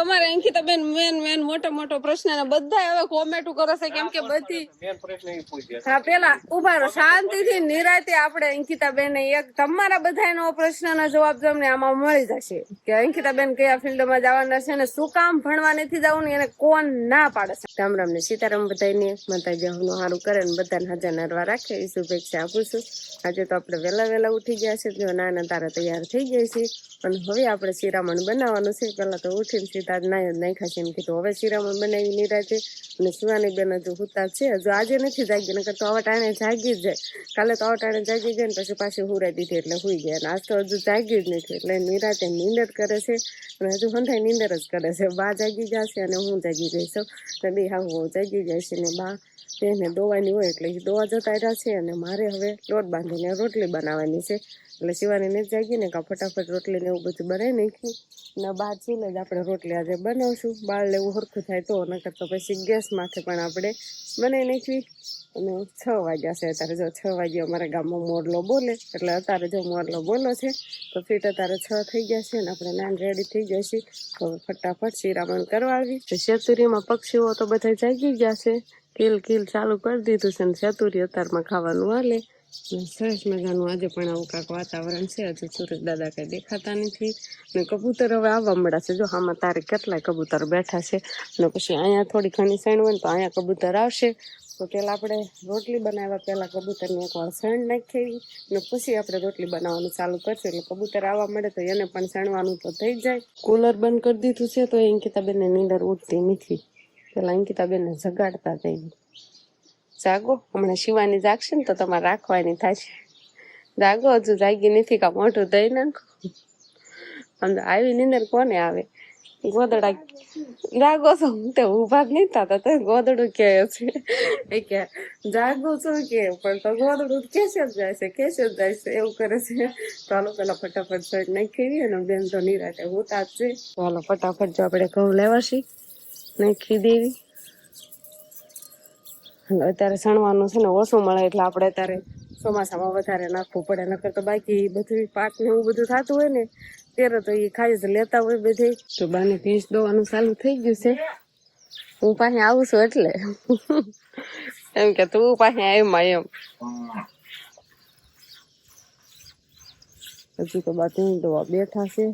તમારે અંકિતા બેન main main મોટો મોટો પ્રશ્ન ને બધા હવે કોમેન્ટો કરે છે કેમ કે બધી હા પેલા ઊભા રહો શાંતિથી નિરાતે આપણે અંકિતા બેન એક તમારા બધાનો પ્રશ્નનો જવાબ તમને આમાં મળી જશે. કે અંકિતા બેન કયા ફિલ્ડમાં જવાના છે ને શું કામ ભણવા નથી જવું ને એને કોણ ના પાડે છે? રામ રામ ને સીતારામ બધાને માતાજી હવનું સારું કરે ને બધાને હજાર નરવા રાખે. એ શુભેચ્છા આપું છું. આજે તો આપણે વહેલા વહેલા ઉઠી ગયા છે. જો નાના તારા તૈયાર થઈ ગયા છે. અને હવે આપણે શિરામણ બનાવવાનું છે. પેલા તો ઉઠીને સીધા જ નાય નાખ્યા એમ કીધું, હવે શિરામણ બનાવી નિરાજે. અને શિવાની બેન હજુ હુતા છે. હજુ આજે નથી જાગી, નકર તો આવા ટાણે જાગી જ જાય. કાલે તો આવા ટાણે જાગી જાય ને પછી પાછી હુરાઈ દીધી એટલે હુઈ ગયા. અને આજ તો હજુ જાગી જ નથી. એટલે નિરાતે નીંદર કરે છે. અને હજુ હંધાઈ નીંદર જ કરે છે. બા જાગી જશે અને હું જાગી જઈશ. ને બે હું જાગી જાય છે ને બા તેને દોવાની હોય એટલે દોવા જતા રહ્યા છે. અને મારે હવે લોટ બાંધીને રોટલી બનાવવાની છે. એટલે શિવાની ને જાગી ને કા ફટાફટ રોટલી ને એવું બધું બનાવી નાખ્યું ને બાર ચીલે જ આપણે રોટલી આજે બનાવશું. બાળ લેવું સરખું થાય તો, નકર તો પછી ગેસ માથે પણ આપણે બનાવી નાખવી. અને છ વાગ્યા છે અત્યારે. જો છ વાગ્યા અમારા ગામમાં મોરલો બોલે, એટલે અત્યારે જો મોરલો બોલો છે, તો ફીટ અત્યારે છ થઈ ગયા છે ને આપણે નાન રેડી થઈ ગયા છીએ. તો ફટાફટ શિરામણ કરવા આવી. શેતુરીમાં પક્ષીઓ તો બધા જાગી ગયા છે. કિલ કિલ ચાલુ કરી દીધું છે ને શેતુરી અત્યારમાં ખાવાનું હાલે. સરસ મજાનું આજે પણ આવું કાંક વાતાવરણ છે. હજુ સુરજ દાદા કઈ દેખાતા નથી ને કબૂતર હવે આવવા મળ્યા છે. જો આમાં તારે કેટલાય કબૂતર બેઠા છે અને પછી અહીંયા થોડી ઘણી સૈણ હોય તો અહીંયા કબૂતર આવશે. તો પેલા આપણે રોટલી બનાવ્યા પહેલાં કબૂતરને એકવાર સણ નાખી અને પછી આપણે રોટલી બનાવવાનું ચાલુ કરશું. એટલે કબૂતર આવવા મળે તો એને પણ સણવાનું તો થઈ જાય. કુલર બંધ કરી દીધું છે તો અંકિતાબેનને નીંદર ઉઠતી નથી. પેલા અંકિતાબેનને જગાડતા જઈને જાગો. હમણાં શિવાની જાગશે ને તો તમારે રાખવાની થશે જાગો, હજુ જાગી નથી, કા મોઢું દઈ નાખો. અને આવી નીંદર કોને આવે? ગોદડા જાગો છો તે ઊભા જ નહીં થતા તો ગોદડું કે છે. એ કે, જાગો છો કે પણ તો ગોદડું કેસે જ જાય છે, કેસે જ જાય છે, એવું કરે છે. તો હાલો પેલા ફટાફટ શર્ટ નાખી અને બેન તો નિરાતે તાજ છે. તો હાલો ફટાફટ જો આપણે ઘઉં લેવાશી. નાખી દેવી. અત્યારે સણવાનું છે ને ઓછું મળે એટલે આપણે અત્યારે ચોમાસામાં વધારે નાખવું પડે. નકર તો બાકી બધું પાક ને એવું બધું થતું હોય ને ત્યારે તો એ ખાઈ જ લેતા હોય બધે. તો બાને ભેંસ દોવાનું ચાલુ થઈ ગયું છે? હું પાસે આવું છું એટલે. એમ કે તું પાસે આવ્યા એમ. હજી તો બાકી દોવા બેઠા છે.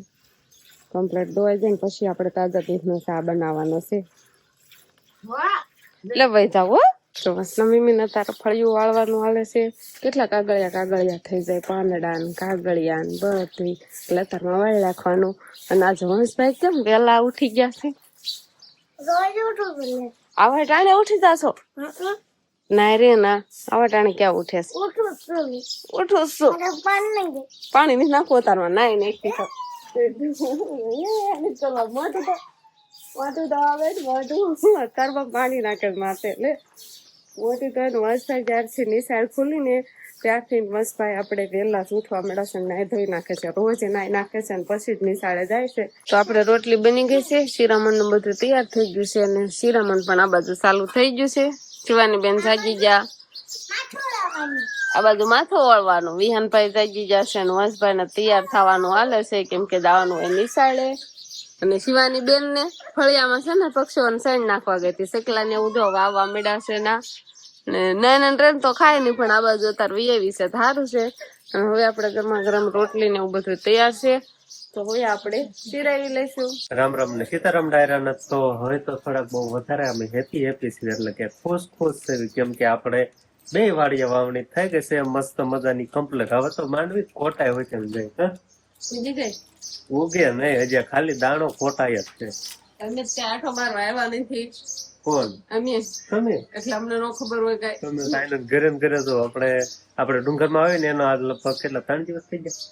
કમ્પ્લેટ દોવાઈ જાય ને પછી આપણે તાજા દૂધનો ચા બનાવવાનો છે. એટલે ભાઈ જાવ હો. તો વસના મમ્મીને તારે ફળિયું વાળવાનું હાલે છે. કેટલા કાગળિયા કાગળિયા થઈ જાય પાંદડા ને કાગળિયા ને બધી. એટલે તારમાં વાળી રાખવાનું. અને આજે વંશભાઈ કેમ વેલા ઉઠી ગયા છે? આવા ટાણે ઉઠી જાશો? ના રે ના આવા ટાણે ક્યાં ઉઠે છે? ઉઠું છું. પાણી ની નાખો તારમાં નાઈ નાખી તો. ચલો મોટું તો મોટું તો આવે મોટું પાણી નાખે માથે એટલે મોટી તો વંશભાઈ જ્યારથી નિશાળ ખુલીને ત્યારથી વંશભાઈ આપણે વહેલા જ ઉઠવા મળે છે નાઈ ધોઈ નાખે છે. રોજ નાઈ નાખે છે અને પછી જ નિશાળે જાય છે. તો આપણે રોટલી બની ગઈ છે. શિરામણનું બધું તૈયાર થઈ ગયું છે અને શિરામણ પણ આ બાજુ ચાલુ થઈ ગયું છે. શિવાની બેન જાગી ગયા. આ બાજુ માથું વળવાનું વિહાનભાઈ જાગી જશે અને વંશભાઈ ને તૈયાર થવાનું હાલે છે કેમ કે દાવાનું એ નિશાળે. અને શિવાની બેન ને ફળિયામાં છે ને પક્ષીઓને સાઈડ નાખવા ગઈ હતી. સકલા ને ઉધો વાવવા મળ્યા છે ના. ને નાના ટ્રેન તો ખાય નહીં, પણ આ બાજુ અત્યારે વીએવી છે. સારું છે. અને હવે આપણે ગરમા ગરમ રોટલી ને એવું બધું તૈયાર છે. તો હવે આપણે ચીરાવી લઈશું. રામ રામ ને સીતારામ ડાયરા તો હવે તો થોડાક બહુ વધારે અમે હેપી એટલે કે ખુશ ખુશ છે, કેમ કે આપણે બે વાડીએ વાવણી થઈ ગઈ છે. મસ્ત મજાની કમ્પ્લીટ હવે તો માંડવી કોટાય હોય છે જાય. બીજી ઉગે નહીં હજી ખાલી દાણો ખોટાય જ છે. તમે ત્યાં આઠો મારવા આવ્યા નથી. કોણ? અમે. તમે? એટલે અમને નો ખબર હોય કઈ. તમે સાયલન્ટ ઘરે ને ઘરે જો આપણે આપણે ડુંગરમાં આવે ને એનો આજ લગભગ કેટલા ત્રણ દિવસ થઈ ગયા?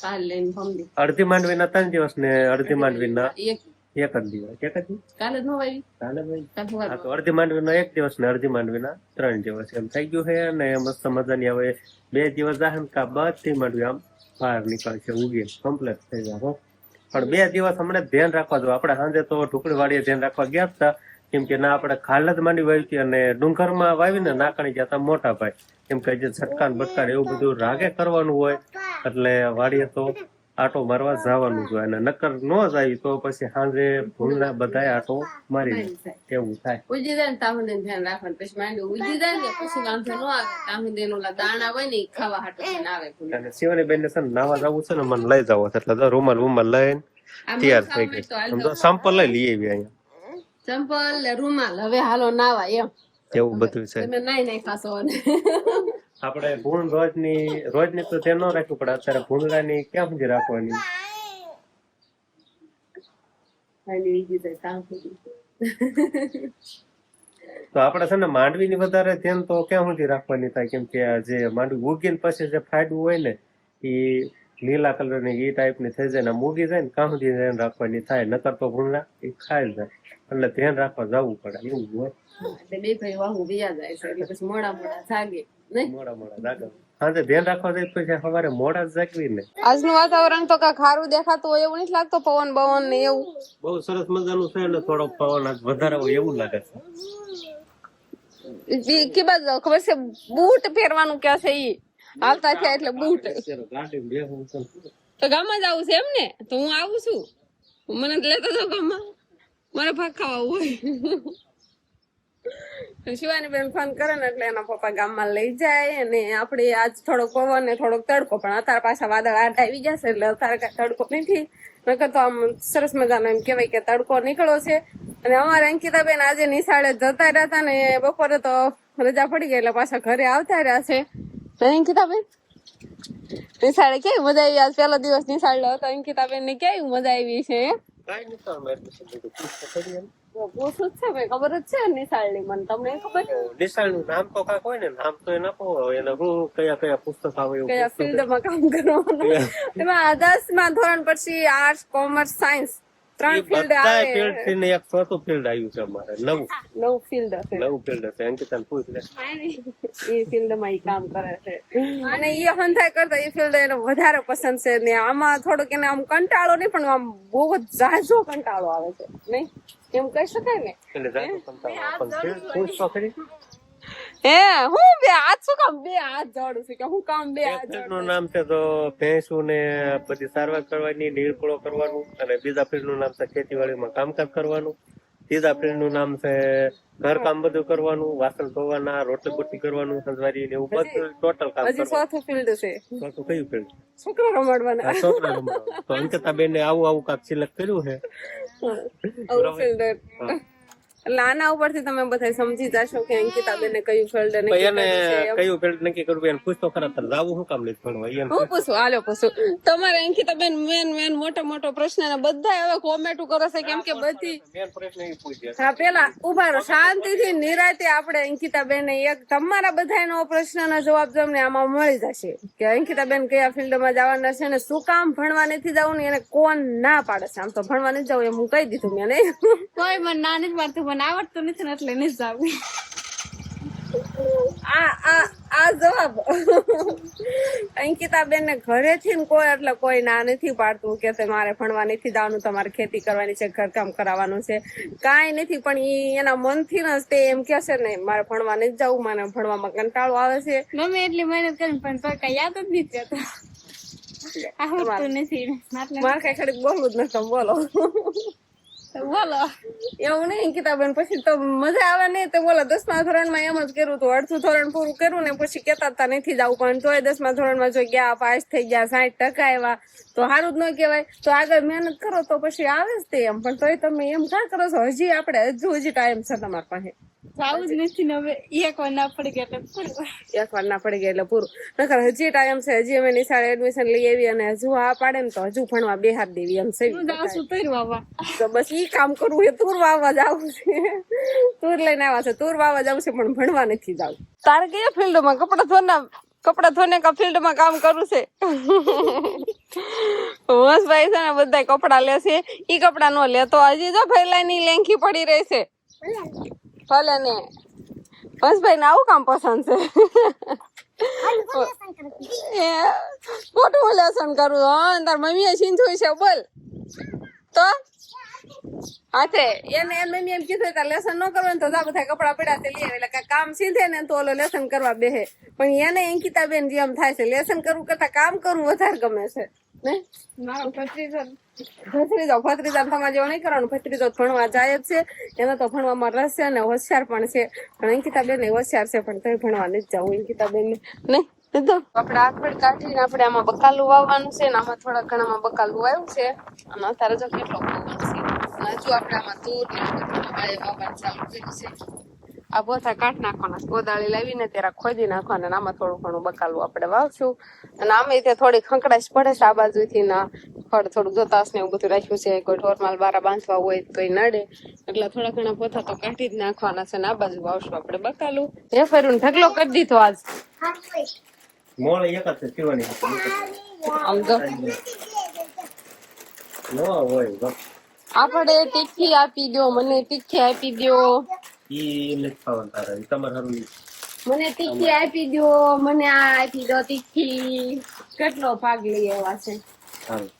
કાલ લઈને ફમદી અડધી માંડવીના ત્રણ દિવસ ને અડધી માંડવીના એક. એક જ દિવસ. એક જ દિવસ? કાલે જ નો આવી ભાઈ તો અડધી એક દિવસ ને અડધી માંડવીના ત્રણ દિવસ. એમ થઈ ગયું છે અને મસ્ત મજાની હવે બે દિવસ જાહે ને કા બધી માંડવી આમ બહાર નીકળશે ઉગી કમ્પ્લીટ થઈ જાય પણ બે દિવસ હમણાં ધ્યાન રાખવા દો. આપણે સાંજે તો ઢુકડી વાળીએ ધ્યાન રાખવા ગયા હતા કેમ કે ના, આપણે ખાલત માંડી વાવી હતી અને ડુંગરમાં વાવીને નાકણી જતા મોટા ભાઈ. કેમ કે જે છટકાન બટકાન એવું બધું રાગે કરવાનું હોય, એટલે વાડીએ તો આટો મારવા જવાનું જોઈએ અને નકર ન જાય તો પછી સાંજે ભૂલના બધાય આટો મારી દે. એવું થાય. ઉજી જાય ને ધ્યાન રાખવાનું. પછી માંડ્યું ઉજી જાય ને પછી વાંધો ન આવે. ત્યાં દેન ઓલા દાણા હોય ને ખાવા હાટો આવે અને શિવાની બેન ને છે નાવા જવું છે ને મને લઈ જવો છે. એટલે તો રૂમાલ રૂમાલ લઈને તૈયાર થઈ ગઈ. તો સંપલ લઈ લઈ આવી અહીંયા. સંપલ રૂમાલ. હવે હાલો નાવા એમ. એવું બધું છે. તમે નાઈ નાઈ ખાશો આપણે ભૂણ રોજની રોજની તો તે ન રાખવું પડે અત્યારે ભૂંગળાની ક્યાં સુધી રાખવાની? તો આપણે છે ને માંડવીની વધારે ધ્યાન તો ક્યાં સુધી રાખવાની થાય કેમ કે જે માંડવી ઉગીને પછી જે ફાડવું હોય ને એ લીલા કલરની એ ટાઈપની થઈ જાય ને મૂગી જાય ને કામ સુધી ધ્યાન રાખવાની થાય નકર તો ભૂંગળા એ ખાઈ જાય. એટલે ધ્યાન રાખવા જવું પડે એવું હોય. બે ભાઈ વાહુ વિયા જાય છે એટલે પછી મોડા મોડા જાગે. મોડા મોડા જાગે સાંજે ધ્યાન રાખવા જાય પછી સવારે મોડા જાગવી ને. આજનું વાતાવરણ તો કાંઈ ખારું દેખાતું હોય એવું નથી લાગતો પવન પવન ને એવું? બહુ સરસ મજાનું છે ને થોડોક પવન આજ વધારે હોય એવું લાગે છે. કે બાદ ખબર છે? બૂટ પહેરવાનું ક્યાં છે ઈ? આવતા થયા એટલે બૂટ. તો ગામમાં જ આવું છે એમ ને? તો હું આવું છું? મને તો લેતો ગામ ગામમાં. મારે ભાગ ખાવા હોય. શિવાની બેન ફોન કરે ને એટલે એના પપ્પા ગામમાં લઈ જાય અને આપણે આજ થોડોક પવન ને થોડોક તડકો, પણ અત્યારે પાછા વાદળ આટ આવી જશે એટલે અત્યારે કાંઈ તડકો નથી. નકર તો આમ સરસ મજાનો એમ કહેવાય કે તડકો નીકળ્યો છે. અને અમારે અંકિતાબેન આજે નિશાળે જતા રહ્યા હતા ને બપોરે તો રજા પડી ગઈ એટલે પાછા ઘરે આવતા રહ્યા છે. અંકિતાબેન? નિશાળે કેવી મજા આવી? આજ પહેલો દિવસ નિશાળ હતો. અંકિતાબેન ને કેવી મજા આવી છે? જ છે ખબર જ છે નિશાળની મને તમને ખબર? નિશાળનું નામ તો કાંઈક હોય ને નામ તો એ નાખો એને હું કયા કયા પુસ્તક આવે કયા ફિલ્ડમાં કામ કરવાનું? એમાં દસમા ધોરણ પછી આર્ટ્સ કોમર્સ સાયન્સ ત્રણ ફિલ્ડ આવે. ફિલ્ડથી ને એક ચોથું ફિલ્ડ આવ્યું છે અમારે નવું. નવ ફિલ્ડ હશે. નવું ફિલ્ડ હશે અંકિતા પૂછ લે. એ ફિલ્ડમાં ઈ કામ કરે છે. અને એ હંધાય કરતા એ ફિલ્ડ એને વધારે પસંદ છે ને આમાં થોડુંક એને આમ કંટાળો નહીં પણ આમ બહુ જ ઝાઝો કંટાળો આવે છે નહીં? એમ કહી શકાય ને? હે હું બે હાથ શું કામ? બે હાથ જાડું છું કે હું કામ બે હાથનું નામ છે તો ભેંસું ને પછી સારવાર કરવાની નીરપોળો કરવાનું અને બીજા ફિલ્ડનું નામ છે ખેતીવાડીમાં કામકાજ કરવાનું. ત્રીજા ફિલ્ડનું નામ છે ઘર કામ બધું કરવાનું વાસણ ધોવાના રોટલી બોટલી કરવાનું સંજવારી ને એવું બધું ટોટલ કામ હજી ચોથું ફિલ્ડ છે. ચોથું કયું ફિલ્ડ છોકરા રમાડવાના. છોકરા રમાડવાના. તો અંકિતાબેન ને આવું આવું કાક સિલેક્ટ કર્યું છે. ફિલ્ડ એટલે આના ઉપરથી તમે બધા સમજી જશો કે અંકિતાબેને કયું ફિલ્ડ નક્કી કયું ફિલ્ડ નક્કી કરવું એને પૂછતો ખરા તારે જાવું શું કામ નથી ભણવા? એને હું પૂછું હાલો પૂછું. તમારે અંકિતાબેન મેન મેન મોટો મોટો પ્રશ્ન ને બધા હવે કોમેન્ટો કરે છે કેમ કે બધી મેન પ્રશ્ન એ પૂછે હા પેલા ઊભા રહો શાંતિથી નિરાતે આપણે અંકિતાબેન એક તમારા બધાનો પ્રશ્નનો જવાબ તમને આમાં મળી જશે કે અંકિતાબેન કયા ફિલ્ડમાં જવાના છે ને શું કામ ભણવા નથી જવું ને એને કોણ ના પાડે છે? આમ તો ભણવા નથી જવું એમ હું કહી દીધું મેં નહીં કોઈ મને ના નથી પાડતું મને આવડતું નથી ને એટલે નહીં જાવું આ આ આ જવાબ. અંકિતાબેન ને ઘરેથી ને કોઈ એટલે કોઈ ના નથી પાડતું કે મારે ભણવા નથી જવાનું તમારે ખેતી કરવાની છે ઘરકામ કરાવવાનું છે. કાંઈ નથી પણ ઈ એના મનથી થી જ તે એમ કે છે ને મારે ભણવા નથી જવું મને ભણવામાં કંટાળો આવે છે. મમ્મી એટલી મહેનત કરી પણ તો કઈ યાદ જ નથી જતા આવડતું નથી મારે કઈ ખડી બોલવું જ નથી બોલો. બોલો. એવું નહીં અંકિતાબેન પછી તો મજા આવે નહીં. તો બોલો, દસમા ધોરણમાં એમ જ કર્યું હતું અડધું ધોરણ પૂરું કર્યું ને પછી કેતા હતા, નથી જવું. પણ તોય દસમા ધોરણમાં જો ગયા, પાસ થઈ ગયા સાઠ ટકા આવ્યા, તો સારું જ ન કહેવાય. તો આગળ મહેનત કરો તો પછી આવે જ તે એમ. પણ તોય તમે એમ કા કરો છો. હજી આપણે હજુ હજી ટાઈમ છે તમારી પાસે. જાવું જ નથી ને હવે એક વાર ના પડી ગયા એટલે પૂરું. એક વાર ના પડી ગયા એટલે પૂરું. નકર હજી ટાઈમ છે હજી અમે નિશાળે એડમિશન લઈ આવી અને હજુ આ પાડે ને તો હજુ ભણવા બેહાર દેવી એમ છે. હું જાઉં છું તોય વાવા તો બસ ઈ કામ કરવું એ તુર વાવવા જવું છે. તુર લઈને આવ્યા છે તુર વાવવા જવું છે પણ ભણવા નથી જવું તારે કયા ફિલ્ડમાં કપડા ધોના કપડા ધોને કા ફિલ્ડમાં કામ કરું છે? ભાઈ છે ને બધા કપડા લેશે ઈ કપડા નો લે તો હજી જો ફેલાની લેંખી પડી રહી છે. ભલે ને. હંસભાઈ ને આવું કામ પસંદ છે. એ ખોટું લેસન કરું? હા તાર મમ્મીએ છીંધું છે બોલ. તો? હાથે. એને એમ મમ્મી એમ કીધું તાર લેસન ન કરવાનું તો જા બધા કપડા પડ્યા તે લઈ આવે. એટલે કામ સીધે ને તો ઓલો લેસન કરવા બેહે. પણ એને અંકિતાબેન જેમ થાય છે લેસન કરવું કરતા કામ કરવું વધારે ગમે છે. ને? મારો ભત્રીજો ભત્રીજો તમારે જેવો નહીં કરવાનું. ભત્રીજો ભણવા જાય જ છે. એનો તો ભણવામાં રસ છે અને હોશિયાર પણ છે. પણ અંકિતાબેન એ હોશિયાર છે પણ તમે ભણવા નથી જાવ અંકિતાબેન ને નહીં આપણે આખડ કાઢીને આપણે આમાં બકાલું વાવવાનું છે અને આમાં થોડા ઘણામાં બકાલું આવ્યું છે. અને અત્યારે જો કેટલો પવન છે. હજુ આપણે આમાં દૂર ને બધું વાવવાનું ચાલુ કર્યું છે. આ બોથા કાઢ નાખવાના. કોદાળી લાવીને ત્યારે ખોદી નાખવાના આમાં થોડું ઘણું બકાલું આપણે વાવશું. અને આમે તે થોડી ખંકડાશ પડે છે આ બાજુથી ના ફળ થોડું જોતાસ ને એવું બધું રાખ્યું છે. કોઈ ઢોરમાલ બારા બાંધવા હોય તો એ નડે. એટલે થોડા ઘણા પોથા તો કાઢી જ નાખવાના છે ને આ બાજુ વાવશું આપણે બકાલું. એ ફેરું ઢગલો કરી દીધો આજ. મોળ એક જ છે આમ તો. ન હોય આપણે તીખી આપી દો મને તીખી આપી દો ઈ એમને ખાવાનું તારે. તમારે સારું. મને તીખી આપી દો મને આ આપી દો તીખી. કેટલો ભાગ લઈ એવા છે? સારું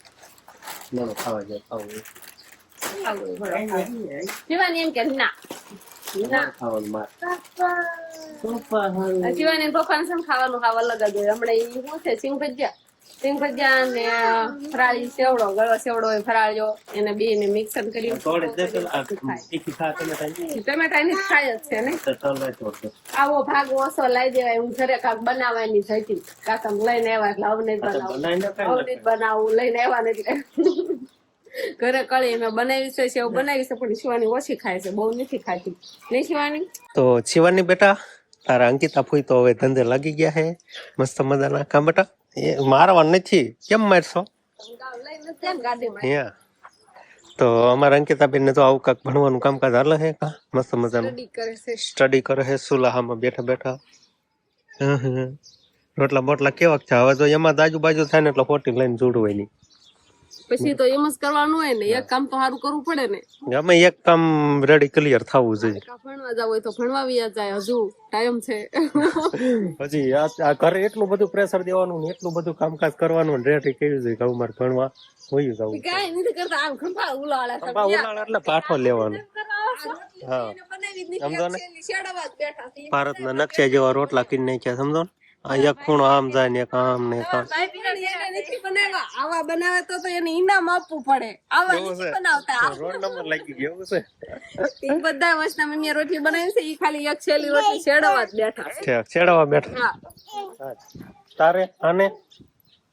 મને ખાવા જાય ખાવું જીવાની એમ કે ના ના. ખાવાનું માર. શિવાની પપ્પા ને ખાવાનું? ખાવા અલગ જ હોય. હમણાં શું છે સિંગ ભજીયા? સિંગ ભજીયા ને ફરાળી સેવડો ગળો સેવડો હોય ફરાળ્યો એને બે ને મિક્સર કરી તોડે જ દેશે ને આ તીખી ખા તમે ખાઈ ટમેટા ની ખાય જ છે ને? તો તલવાય તોડશે. આવો ભાગ ઓછો લાવી દેવાય હું ઘરે કાંક બનાવવાની જ કાકા લઈને આવ્યા એટલે હવે નહીં બનાવું. બનાવીને ખાઈ બનાવું લઈને આવ્યા ને એટલે. ઘરે કળી મેં બનાવી છે સેવ બનાવી છે પણ શિવાની ઓછી ખાય છે બહુ નથી ખાતી. નહીં શિવાની? તો શિવાની બેટા તારા અંકિતા ફૂઈ તો હવે ધંધે લાગી ગયા હે. મસ્ત મજાના કામ બેટા? એ મારવાનું નથી. કેમ મારશો? તો અમારા અંકિતાબેન ને તો આવું કાંક ભણવાનું કામકાજ હાલે હે કા? મસ્ત મજાનું. સ્ટડી કરે છે. છે સુલાહામાં બેઠા બેઠા. રોટલા બોટલા કેવાક છે? હવે જો એમાં આજુબાજુ થાય ને એટલે ફોટી લઈને જોડવાય નહીં. પછી તો એમ જ કરવાનું હોય ને એક કામ તો સારું કરવું પડે ને. ગમે એક કામ રેડી ક્લિયર થવું જોઈએ. ભણવા જાવ હોય તો ભણવા વ્યા જાય હજુ ટાઈમ છે. હજી આ ઘરે એટલું બધું પ્રેશર દેવાનું ને એટલું બધું કામકાજ કરવાનું ને રેડી કેવી જોઈએ કે મારે ભણવા હોય જવું. કાઈ નથી કરતા આમ ખંભા ઉલાળે ખંભા ઉનાળા એટલે પાઠો લેવાનો. હા. સમજો ને? ભારત. ભારતના નકશા જેવા રોટલા કીને નાખ્યા સમજો ને? આ એક આમ જાય ને કામ ને બનાવ્યા. આવા બનાવે તો તો એને ઇનામ આપવું પડે. આવા નથી બનાવતા. રોડ નંબર લાગી ગયો છે? એ બધા વર્ષના મમ્મીએ રોટલી બનાવી છે એ ખાલી એક છેલી રોટલી શેડાવા જ બેઠા છે. ઠેક છેડાવા બેઠા. તારે આને?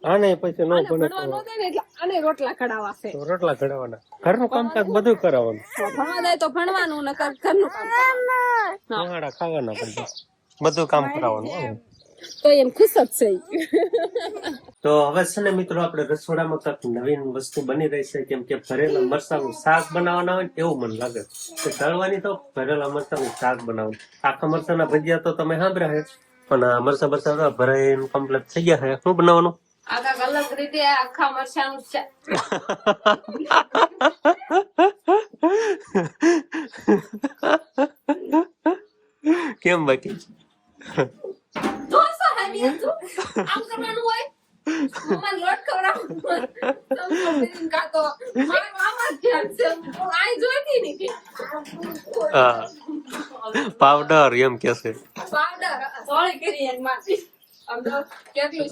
આને પછી નો બને આને રોટલા કઢાવા છે. રોટલા ઘડવાના ઘરનું કામકાજ બધું કરાવવાનું. ભણવા જાય તો ભણવાનું ને ઘરનું કામ ખાવાના બધું. બધું કામ કરાવવાનું. તો એમ ખુશ જ છે. તો હવે છે ને મિત્રો આપણે રસોડામાં કાંઈક નવીન વસ્તુ બની રહી છે કેમ કે ભરેલા મરચાનું શાક બનાવવાના હોય એવું મને લાગે. કે તળવાની તો ભરેલા મરચાનું શાક બનાવવાનું આખા મરચાના ભજીયા તો તમે સાંભળ્યા હે. પણ આ મરચા મરચા તો ભરાઈને કમ્પ્લીટ થઈ ગયા હે. શું બનાવવાનું? આ કાંઈક અલગ રીતે આખા મરચાનું કેમ બાકી? ઢોસો હાલી હતું. આમ કરવાનું હોય મમ્માને લોટ મારું જ ધ્યાન છે. હું આઈ જોઈતી નહીં કે. પાવડર એમ કે છે પાવડર સોળી કરી એની જો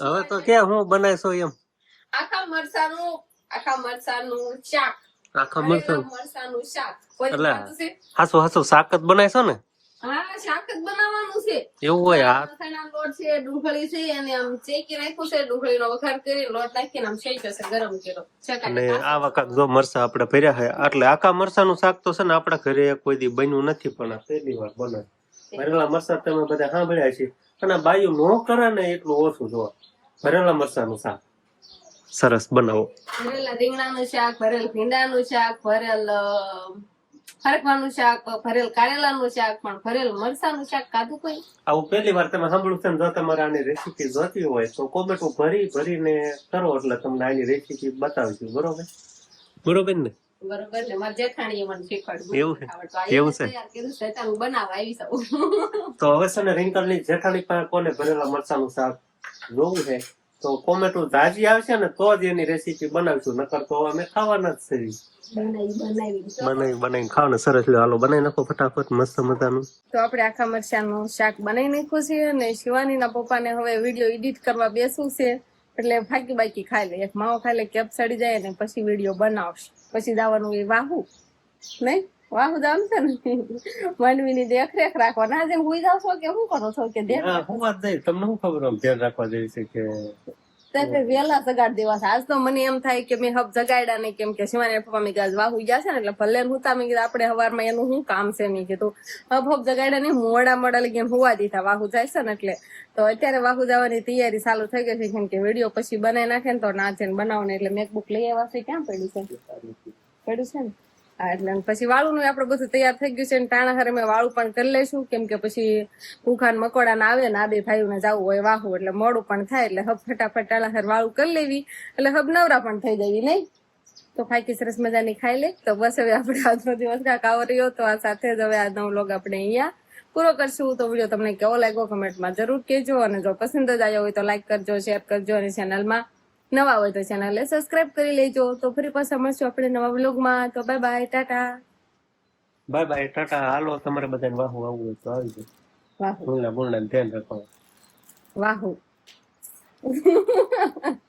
હવે તો કે હું બનાવીશો એમ? આખા મરસાનું આખા મરસાનું શાક આખા મરસાનું શાક એટલે હાસુ હાસુ શાક જ બનાવીશો ને? હા શાક જ બનાવવાનું છે. એવું હોય લોટ છે ડુંગળી છે અને આમ ચેકી નાખ્યું છે ડુંગળીનો વઘાર કરી લોટ નાખીને આમ શેક્યો છે ગરમ કર્યો. અને આ વખત જો મરસા આપણે ભર્યા છે એટલે આખા મરસાનું શાક તો છે ને આપણા ઘરે કોઈ દી બન્યું નથી પણ આ પહેલી વાર બને. ભરેલા મરસા તમે બધા સાંભળ્યા છે અને બાયું નો કરે ને એટલું ઓછું જો ભરેલા મરસાનું શાક. સરસ બનાવો. ભરેલા રીંગણાનું શાક ભરેલ ભીંડાનું શાક ભરેલ અ, હરકવાનું શાક ભરેલ કારેલાનું શાક પણ ભરેલ મરસાનું શાક ખાધું કોઈ? આવું પહેલી વાર તમે સાંભળ્યું છે જો તમારે આની રેસીપી જોતી હોય તો કોમેટો ભરી ભરીને કરો એટલે તમને આની રેસીપી બતાવજો બરોબર? બરોબર ને? બરોબર ને મારા જેઠાણીએ મને શીખવાડ્યું. એવું છે? એવું છે? બનાવવા આવી તો હવે છે ને રિંકલની જેઠાણી પાસે કોને ભરેલા મરચાનું શાક જોવું છે? તો કોમેન્ટો તાજી આવશે ને તો જ એની રેસીપી બનાવીશું નકર તો અમે ખાવાના જ છે. બનાવી બનાવી. બનાવી સરસ લ્યો હાલો બનાવી નાખો ફટાફટ મસ્ત મજાનું. તો આપણે આખા મરચાનું શાક બનાવી નાખ્યું છે અને શિવાનીના પપ્પાને હવે વીડિયો એડિટ કરવા બેસવું છે. એટલે ફાકી બાકી ખાઈ લે એક માવો ખાઈ લે કેપ સડી જાય ને પછી વીડિયો બનાવશે. પછી દાવાનું એ વાહુ નહીં? વાહુ જવાનું છે ને માંડવીની દેખરેખ રાખવા. ના જેમ હુઈ જાવ છો કે શું કરો છો કે દેખ હું વાત નહીં તમને શું ખબર આમ ધ્યાન રાખવા જેવી છે કે? ત્યારે વહેલા જગાડ દેવા છે. આજ તો મને એમ થાય કે મેં હબ જગાડ્યા નહીં કેમ કે શિવાની પપ્પા મેં કીધું વાહુ ગયા છે ને એટલે ભલે હું તા મેં કીધું આપણે હવારમાં એનું શું કામ છે? મેં કીધું હબ હબ જગાડ્યા નહીં મોડા મોડા લગી હોવા દીધા. વાહુ જાય છે ને એટલે. તો અત્યારે વાહુ જવાની તૈયારી ચાલુ થઈ ગઈ છે કેમ કે વીડિયો પછી બનાવી નાખે ને તો ના છે ને બનાવો ને એટલે મેકબુક લઈ આવ્યા છે. ક્યાં પડ્યું છે? પડ્યું છે ને? હા એટલે પછી વાળું આપણે બધું તૈયાર થઈ ગયું છે ને ટાણા હારે મેં વાળું પણ કરી લઈશું. કેમ કે પછી ભૂખાન મકોડા ના આવે, ને આ બે ભાઈઓ ને જવું હોય વાહુ, એટલે મોડું પણ થાય, એટલે હબ ફટાફટ ટાણા હારે વાળું કરી લેવી. એટલે હબ નવરા પણ થઈ જવી નહીં. તો ફાકી સરસ મજાની ખાઈ લે. તો બસ હવે આપણે આજનો દિવસ કાંક આવો તો આ સાથે જ હવે આજનો વ્લોગ આપણે અહીંયા પૂરો કરશું. તો વીડિયો તમને કેવો લાગ્યો, કમેન્ટમાં જરૂર કહેજો. અને જો પસંદ જ આવ્યો હોય તો લાઈક કરજો શેર કરજો અને ચેનલમાં નવા હોય તો ચેનલને સબસ્ક્રાઇબ કરી લેજો. તો ફરી પાછા મળશું આપણે નવા વ્લોગમાં તો bye bye tata. Bye bye tata. હાલો તમારે બધાને વાહુ આવવું હોય તો આવી જાય વાહુ. ગુણના ગુણના ધ્યાન રાખો વાહુ.